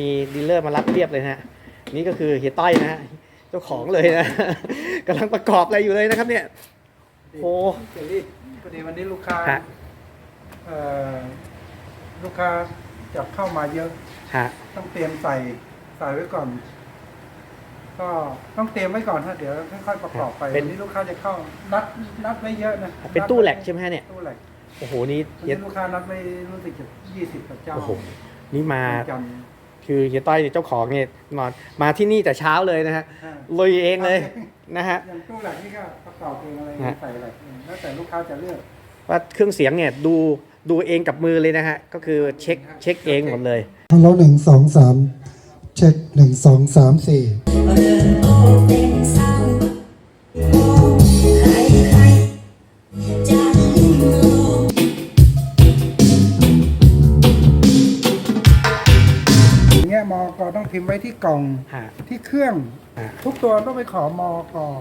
มีดีลเลอร์มารับเรียบเลยนะฮะนี่ก็คือเฮียต้อยนะฮะเจ้าของเลยนะ กำลังประกอบอะไรอยู่เลยนะครับเนี่ย โอ้ เจลลี่พอดีวันนี้ลูกค้าฮะ เอ่อลูกค้าจะเข้ามาเยอะ ฮะ ต้องเตรียมใส่ใส่ไว้ก่อน ก็ต้องเตรียมไว้ก่อนฮะเดี๋ยวค่อยๆประกอบไปวันนี้ลูกค้าจะเข้านัดนัดไว้เยอะนะเป็นตู้แหลกใช่ไหมฮะเนี่ยตู้แหลกโอ้โหนี่วันเฮียนี้ลูกค้านัดไว้รู้สึกจะยี่สิบกว่าเจ้าโอ้โหนี่มาวันจันทร์ คือเฮียต้อยเนี่ยเจ้าของเนี่ยนอนมาที่นี่แต่เช้าเลยนะฮะอ่าลุยเองเลยนะฮะ อย่างตู้แหลกนี่ก็ประกอบเองอะไรฮะ ใส่แหลกเองแล้วแต่ลูกค้าจะเลือก ว่าเครื่องเสียงเนี่ยดูดูเองกับมือเลยนะฮะ ก็คือเช็คเช็คเองหมดเลย ฮัลโหลหนึ่งสองสามเช็คหนึ่งสองสามสี่ เดินโอเป็ พิมพ์ไว้ที่กล่อง ฮะ ที่เครื่อง ฮะ ทุกตัวต้องไปขอมอกอล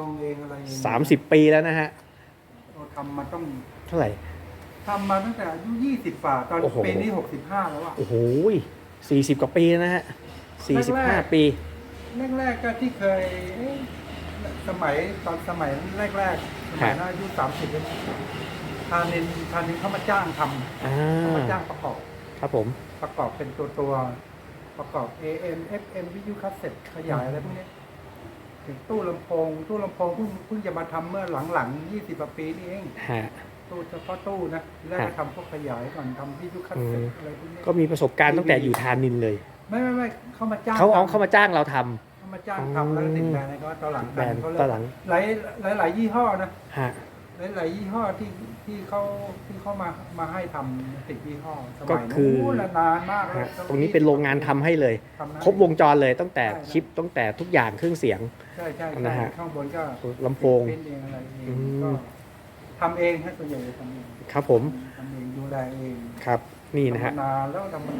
องเองอะไรเองสามสิบปีแล้วนะฮะเราทำมาต้องเท่าไหร่ ทำมาตั้งแต่อายุยี่สิบฝ่าตอนโอ้โห ปีนี้หกสิบห้าแล้วอะโอ้โหสี่สิบกว่าปีแล้วนะฮะสี่สิบห้าแรกๆปี แรกๆก็ที่เคยเอ๊ะสมัยตอนสมัยแรกๆสมัยน่าอายุสามสิบทานินทานินเขามาจ้างทอ่าำเขามาจ้างประกอบ ครับผม ประกอบเป็นตัวตัวๆประกอบ AM FM วิทยุคาสเซ็ตขยายอะไรพวกนี้ ถึงตู้ลำโพง ตู้ลำโพงเพิ่งเพิ่งจะมาทำเมื่อหลังๆยี่สิบกว่าปีนี่เอง ฮะ ตู้เฉพาะตู้นะแรกฮะก็ทำพวกขยายก่อนทำวิทยุคาสเซ็ตอืมอะไรพวกนี้ก็มีประสบการณ์ตั้งแต่อยู่ทานินเลย ไม่ไม่ไม่เขามาจ้างเขาเอาทำเขามาจ้างเราทำ เขามาจ้างทำแล้วก็ติดแบรนด์ให้เขาตอนหลังแบรนด์เขาเลยตอนหลังหลายหลายหลายยี่ห้อนะ ฮะ หลายหลายยี่ห้อที่ที่เขาที่เขามามาให้ทำติดยี่ห้อสก็มัยคือ นู้นละนานมากแล้วฮะตรงนี้เป็นโรงงานทำให้เลย ทำให้ ครบวงจรเลยตั้งแต่ใช่ชิปตั้งแต่ทุกอย่างเครื่องเสียง ใช่ใช่นะใช่ฮะ ข้างบนก็ลำโพง เป็นเองอะไรเออืงม ก็ทำเองให้ส่วนใหญ่จะทำเองครับผมทำเองดูแลเองครับนี่นะฮะทำมานานแล้วทำมัน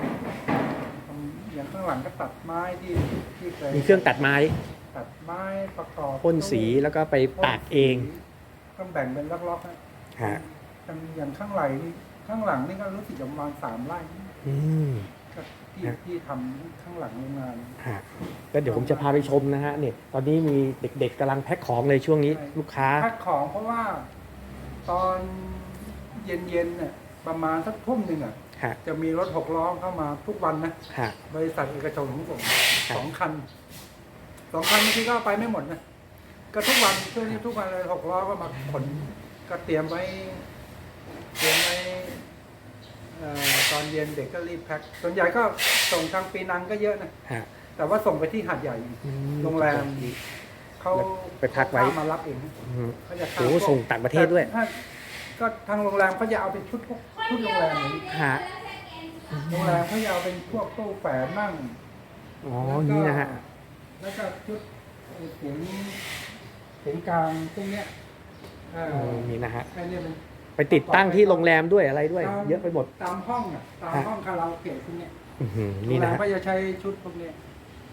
ทำอย่างข้างหลังก็ตัดไม้ที่ที่เคยมีเครื่องตัดไม้ตัดไม้ประกอบพ่นสีแล้วก็ไปตากเอง ต้องแบ่งเป็นล็อกๆนะฮะอย่างข้างไหลนี่ข้างหลังนี่ก็รู้สึกจะประมาณสามไร่อืมก็ที่ฮะที่ทำข้างหลังโรงงานฮะแล้วเดี๋ยวผมจะพาไปชมนะฮะเนี่ยตอนนี้มีเด็กๆกำลังแพ็คของเลยช่วงนี้ลูกค้า แพ็คของเพราะว่า ตอนเย็นๆเนี่ยประมาณสักทุ่มหนึ่งอะฮะ จะมีรถหกล้อเข้ามาทุกวันนะ ฮะ บริษัทเอกชนของผมครับสองคันสองคันบางทีก็เอาไปไม่หมดนะ ก็ทุกวันช่วงนี้ทุกวันเลยหกล้อก็มาขนก็เตรียมไว้ เตรียมไว้เอ่อตอนเย็นเด็กก็รีบแพ็คส่วนใหญ่ก็ส่งทางปีนังก็เยอะนะฮะแต่ว่าส่งไปที่หาดใหญ่อืม โรงแรมเขาไปพักไว้ เขามารับเองอืม เขาจะโอ้โหส่งต่างประเทศด้วย แต่ถ้าก็ทางโรงแรมเขาจะเอาเป็นชุดพวกชุดโรงแรมอย่างนี้ฮะโรงแรมเขาจะเอาเป็นพวกตู้แฝดนั่ง อ๋อ นี่นะฮะ แล้วก็ชุดเอ่อเสียง เสียงกลางพวกเนี้ยเอ่ออืมนี่นะฮะแค่เนี้ยมัน ไปติดตั้งที่โรงแรมด้วยอะไรด้วย ตาม เยอะไปหมด ตามห้องอะตามฮะ ห้องคาราโอเกะพวกเนี้ยอื้อหือโรนี่งแรนะมฮะ ก็จะใช้ชุดพวกเนี้ย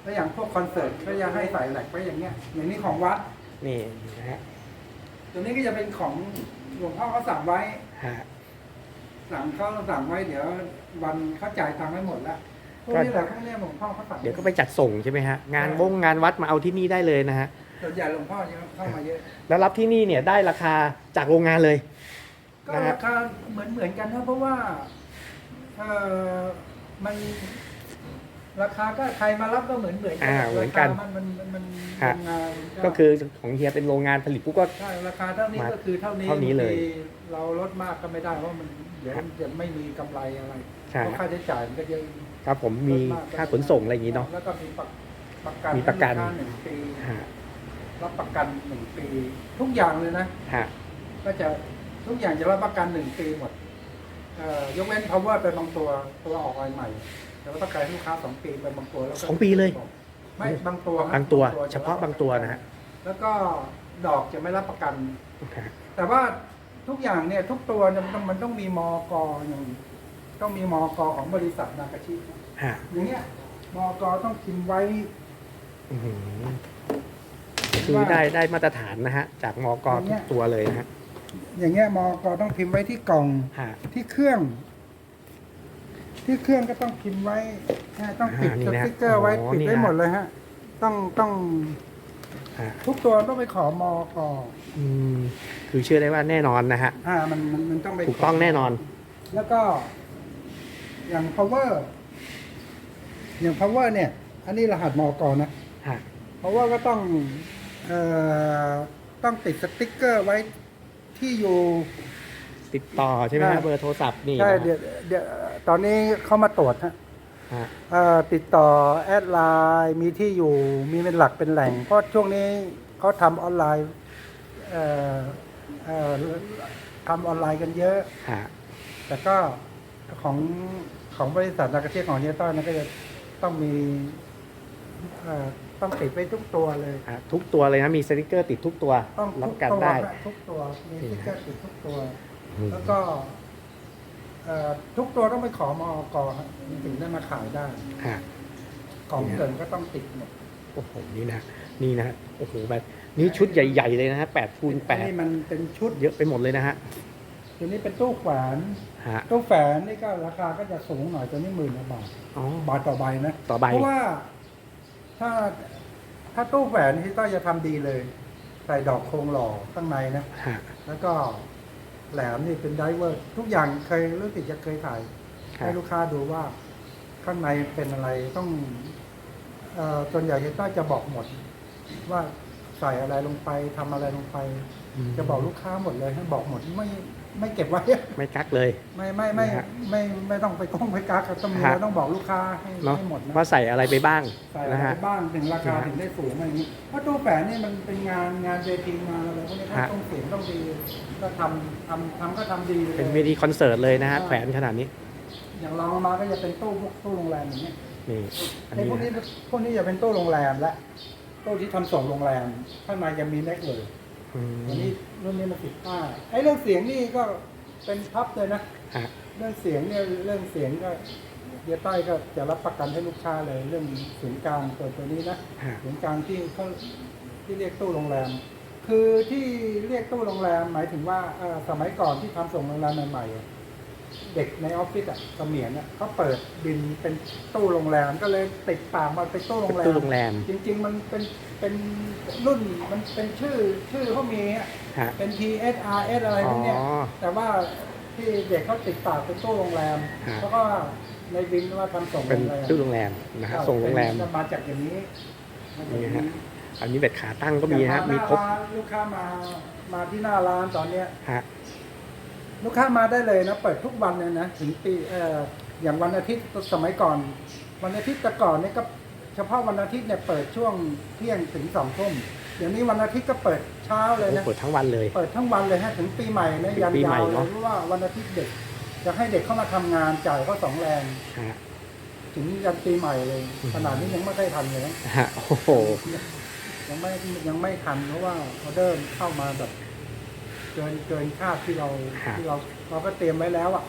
แล้วอย่างพวกคอนเสิร์ตก็จะให้ใส่แหลกไว้อย่างเงี้ยอย่างนี้ของวัดนี่นะฮะตัวนี้ก็จะเป็นของหลวงพ่อเขาสั่งไว้ ฮะ สั่งเขาสั่งไว้เดี๋ยววันเขาจ่ายตังค์ให้หมดแล้วพวกนี้แหละพวกเนี้ยหลวงพ่อเขาสั่งเดี๋ยวก็ไปจัดส่งใช่ไหมฮะ งานวงงานวัดมาเอาที่นี่ได้เลยนะฮะ ส่วนใหญ่หลวงพ่อจะเข้ามาเยอะ แล้วรับที่นี่เนี่ยได้ราคาจากโรงงานเลย ก็นะฮะราคาเหมือนเหมือนกันนะเพราะว่าเออมันราคาก็ใครมารับก็เหมือนเหมือนกัอ่าเหมือนกันราคามันมันมันฮะโรงงานก็คือของเฮียเป็นโรงงานผลิตปุ๊บก็ ใช่ราคาเท่านี้มาก็คือเท่านี้เท่านี้เลยบงทีเราลดมากก็ไม่ได้เพราะมันเดี๋ยวฮะจะไม่มีกำไรอะไรใช่ เพราะค่าใช้จ่ายมันก็เยอะครับผมมีค่าขนส่งอะไรอย่างนี้เนาะ แล้วก็มีประประกันมีประกัน ให้ลูค้าหนึ่งปี ฮะ รับประกันหนึ่งปีทุกอย่างเลยนะ ฮะ ก็จะทุกอย่างจะรับประกันหนึ่งปีหมดเอ่อยกเว้น power เป็นบางตัวตัวออกใหม่ๆแต่รับประกันให้ลูกค้าสองปีเป็นบางตัวแล้วก็สองปีเลยไม่บางตัวครับบางตัวจะเฉพาะบางตัวนะฮะ แล้วก็ดอกจะไม่รับประกันฮะแต่ว่าทุกอย่างเนี่ยทุกตัวเนี่ยมันต้องมันต้องมีมอกอย่างต้องมีมอกของบริษัทนากาชิ ฮะอย่างเงี้ยมอกต้องพิมพ์ไว้ อื้อหือ คือได้ได้มาตรฐานนะฮะ จากมกทุกตัวเลยนะฮะ อย่างเงี้ยมอกต้องพิมพ์ไว้ที่กล่องฮะ ที่เครื่อง ที่เครื่องก็ต้องพิมพ์ไว้นะต้องติดอ่านี่สนะติ๊กเกอร์ไว้อ๋อติดนี่ไว้นะ หมดเลยฮะ ต้องต้องฮะทุกตัวต้องไปขอมอกออืมคือเชื่อได้ว่าแน่นอนนะฮะ อ่ามันมันมันต้องไปถูกต้องแน่นอน แล้วก็ อย่าง power อย่าง power เนี่ย อันนี้รหัสมอกอนะ ฮะ เพราะว่าก็ต้องเอ่อ ต้องติดสติ๊กเกอร์ไว้ที่อยู่ติดต่อใช่ไหมใช่ฮะเบอร์โทรศัพท์นี่ใช่นะเดี๋ยวเดี๋ยวตอนนี้เข้ามาตรวจฮะฮะเอ่อติดต่อแอดไลน์มีที่อยู่มีเป็นหลักเป็นแหล่ง เพราะช่วงนี้เขาทำออนไลน์เอ่อเอ่อทำออนไลน์กันเยอะ ฮะแต่ก็ของของบริษัทนากาเทียของเฮียต้อยนั่นก็จะต้องมีเอ่อ ต้องติดไว้ทุกตัวเลยฮะทุกตัวเลยนะมีสติกเกอร์ติดทุกตัวต้องรับทุปกระกันตัวได้ ฮะทุกตัวมีสติ๊กเกอร์ติดทุกตัว อืม แล้วก็เอ่อทุกตัวต้องไปขอมอกฮะถึงได้มาขายได้ฮะของเกินก็ต้องติดหมดโอ้โห นี่นะ นี่นะ โอ้โห แบบ นี่ชุดใหญ่ ๆ เลยนะฮะแปดคูณแปอันดนี่มันเป็นชุดเยอะไปหมดเลยนะฮะ ตัวนี้เป็นตู้แขวนฮะ ตู้แขวนนี่ก็ราคาก็จะสูงหน่อยตัวนี้หมื่นกว่าบาทอ๋อ บาทต่อใบนะ ต่อใบ เพราะว่า ถ้าถ้าตู้แขวนที่ต้อยจะทำดีเลย ใส่ดอกโครงหล่อข้างในนะ ฮะ แล้วก็แหลมนี่เป็นไดเวอร์ทุกอย่างเคยรู้สึกจะเคยถ่าย ครัให้บลูกค้าดูว่าข้างในเป็นอะไรต้องเอ่อส่วนใหญ่เฮต้าจะบอกหมด ว่าใส่อะไรลงไปทำอะไรลงไปมจะบอกลูกค้าหมดเลยให้บอกหมดไม่ ไม่เก็บไว้ ไม่กักเลย ไม่ไม่ไม่นะฮะไม่ไม่ต้องไปก้องไปกักต้องมีฮะต้องบอกลูกค้าให้เนาะให้หมดนะว่าใส่อะไรไปบ้างใส่อะไรนะฮะบ้างถึงราคานะฮะถึงได้สูงอะไรอย่างนี้เพราะตู้แฝนนี่มันเป็นงานงานเวทีงานอะไรพวกนี้ฮะ ต้องเสียงต้องดีก็ทำทำทำก็ทำดีลย เป็นเวทีคอนเสิร์ตเลยนะฮะแขวนขนาดนี้อย่างรองลงมาก็จะเป็นตู้พวกตู้โรงแรมอย่างเงี้ยนี่อันไอ้นี้พวกนี้นะพวกนี้จะเป็นตู้โรงแรมและตู้ที่ทำส่งโรงแรมข้างในจะมีแม็กเลย อืมอันนี้รุ่นนี้มันติดป้ายไอ้เรื่องเสียงนี่ก็เป็นพับเลยนะ ฮะเรื่องเสียงเนี่ยเรื่องเสียงก็เดียใต้ก็จะรับประกันให้ลูกค้าเลย เรื่องเสียงกลางตัวตัวนี้นะฮะเสียงกลางที่เขาที่เรียกตู้โรงแรม คือที่เรียกตู้โรงแรมหมายถึงว่าเอ่อสมัยก่อนที่ทำส่งโรงแรมใหม่ๆอะ เด็กในออฟฟิศอะเสมียนอะเขาเปิดบินเป็นตู้โรงแรมก็เลยติดปากมันเป็นตู้โรงแรมตู้โรงแรมจริง ๆ มันเป็นเป็นรุ่นมันเป็นชื่อชื่อเขามีอะฮะเป็น PSRS อะไรพวกเนี้ยอ๋อแต่ว่าที่เด็กเขาติดปากเป็นตู้โรงแรมฮะ แล้วก็ในบินว่าทำส่งเป็นโรงแรมตู้โรงแรมนะฮะส่งโรงแรม จะมาจากอย่างนี้มาจากอย่างนี่ฮะ อันนี้เบ็ดขาตั้งก็มีนะฮะ มีครบ ลูกค้ามามาที่หน้าร้านตอนเนี้ย ฮะ ลูกค้ามาได้เลยนะ เปิดทุกวันเลยนะ ถึงปีเอ่ออย่างวันอาทิตย์สมัยก่อน วันอาทิตย์แต่ก่อนเนี่ยก็เฉพาะวันอาทิตย์เนี่ยเปิดช่วงเที่ยงถึงสองทุ่มเดี๋ยวนี้วันอาทิตย์ก็เปิดเช้าเลยนะ เปิดทั้งวันเลย เปิดทั้งวันเลยฮะถึงปีใหม่นะยันปีใหม่ยาวเลเนอะยเพราะว่าวันอาทิตย์เด็กจะให้เด็กเข้ามาทำงานจ่ายเขาสองแรงฮะถึงยันปีใหม่เลยอืมขนาดนี้ยังไม่ได้ทันเลยนะฮะโอ้โหยังไม่ยังไม่ทันเพราะว่าออเดอร์เข้ามาแบบ เกินเกินคาดที่เราฮะที่เราเราก็เตรียมไว้แล้วอะ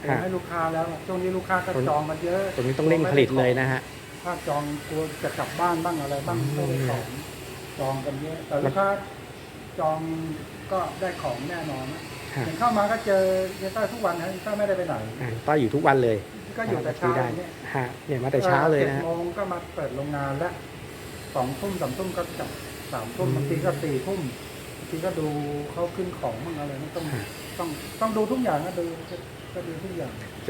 เตรียมฮะให้ลูกค้าแล้วอะช่วงนี้ลูกค้าก็ตรงจองกันเยอะตรงนี้ต้องเร่งผลิตเลยนะฮะ ถ้าจองกลัวจะกลับบ้านบ้างอะไรบ้างอืมไม่ได้ของจองกันเยอะแต่ลูกค้าจองก็ได้ของแน่นอนนะฮะเห็นเข้ามาก็เจอเจอต้าทุกวันนะต้าไม่ได้ไปไหน อ่าต้อยอยู่ทุกวันเลยก็อยู่แต่เช้าได้เนี่ยฮะเนี่ยมาแต่เช้าเลยนะจ็ฮะ ดโมงก็มาเปิดโรงงานแล้วสองทุ่มสามทุ่มก็จับสามทุ่มอืม บางทีก็สี่ทุ่มบาง ทีก็ดูเขาขึ้นของมั่งอะไรนะต้องฮะต้องต้องดูทุกอย่างนะดูก็ดูทุกอย่าง